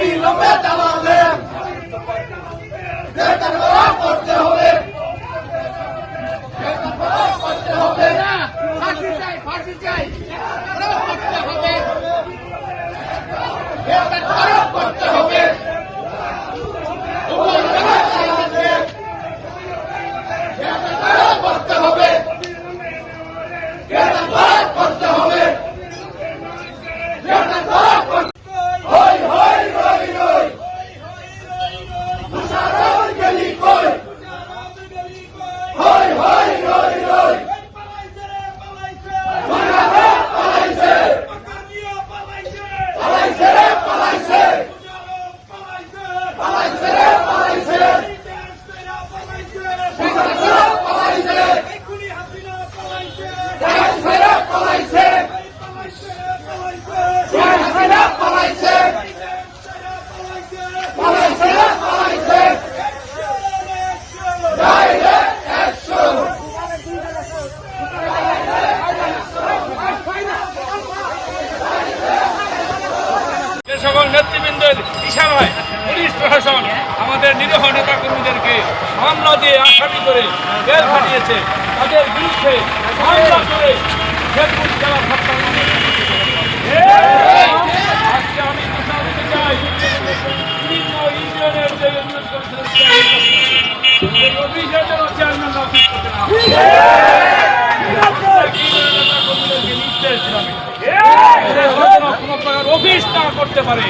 অবিলম্বে চালালে নেতৃবৃন্দের ইশারায় পুলিশ প্রশাসন আমাদের নিরীহ নেতা কর্মীদেরকে মামলা দিয়ে আসামি করে জেল পাঠিয়েছে তাদের বিরুদ্ধে মামলা করে বিভিন্ন অফিস না করতে পারে।